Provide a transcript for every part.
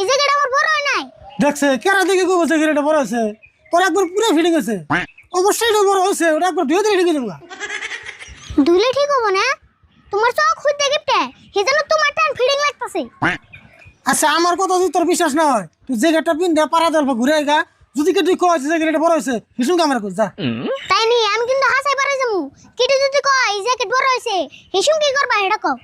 এই জায়গাটা আমার বড় হয় নাই? দেখছে কেরা দেখে কো বলছে এটা বড় আছে তোর একবার পুরো ফিটিং আছে। অবশ্যই এটা বড় হয়েছে ওটা একবার ঠিক ধুলে ঠিক হব না? তোমার চোখ খুঁজতে গিফটে সেজন্য তোমার টান ফিডিং লাগতেছে। আচ্ছা আমার কথা যদি তোর বিশ্বাস না হয় তুই যে গেটটা পিন দে পাড়া ঘুরে গা। যদি কে তুই কয় যে এটা বড় হয়েছে হিসুম কামার কর যা। তাই নি আমি কিন্তু হাসাই পারে যামু কিটু যদি কয় এই জ্যাকেট বড় হইছে হিসুম কি করবা এটা কও।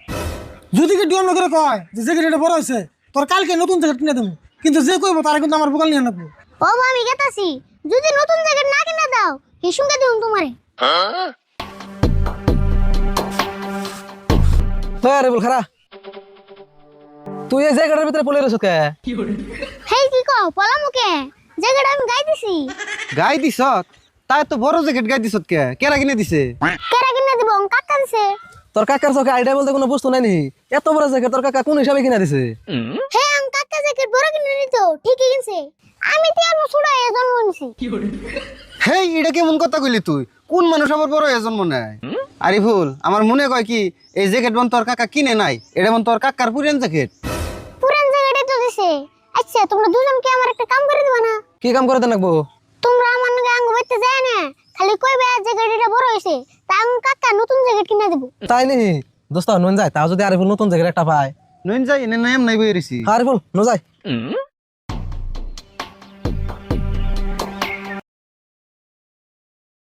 যদি কে ডিওন করে কয় যে জ্যাকেট এটা বড় হয়েছে তোর কালকে নতুন জ্যাকেট কিনে দেবো। কিন্তু যে কইবো তারা কিন্তু আমার বোকাল নিয়ে নেব ও আমি গেতাছি। যদি নতুন জ্যাকেট না কিনা দাও হিসুম কে তোমারে? হ্যাঁ বল খারা। তুই এই জায়গাটার ভিতরে পড়ে রয়েছ কে? হেই কি কও? পলা মুকে জ্যাকেট আমি গাই দিছি গাই দিছত তাই তো বড় জ্যাকেট গাই দিছত কে? কেরা কিনে দিছে? কেরা কিনা দিব? কাকা দিছে। তোর কাকার চোখে আইডিয়া বলতে কোনো বস্তু নাই নি? এত বড় জায়গা তোর কাকা কোন হিসাবে কিনা দিছে? হে আম কাকা জ্যাকেট বড় কিনে নিতো ঠিকই কিনছে। আমি তো আর ছুড়া এ জন্ম নিছি। হেই এটা কেমন কথা কইলি তুই? কোন মানুষ আবার বড় হয়ে জন্ম নেয়? আরিফুল আমার মনে কয় কি এই জ্যাকেট বন তোর কাকা কিনে নাই এটা বন তোর কাকার পুরান জ্যাকেট। পুরান জ্যাকেটে তো দিছে। আচ্ছা তোমরা দুজন কি আমার একটা কাম করে দিবা না? কি কাম করে দেন রাখব তোমরা আমার নাকি আঙ্গ বাইতে যায় না? খালি কইবে যে গাড়িটা বড় হইছে তা কাকা নতুন জ্যাকেট কিনে দেব? তাই নি দোস্ত নুন যায় তাও যদি আরিফুল নতুন জায়গায় একটা পায়। নইন যাই এনে নাম নাই বই রেছি আরিফুল ন যায়।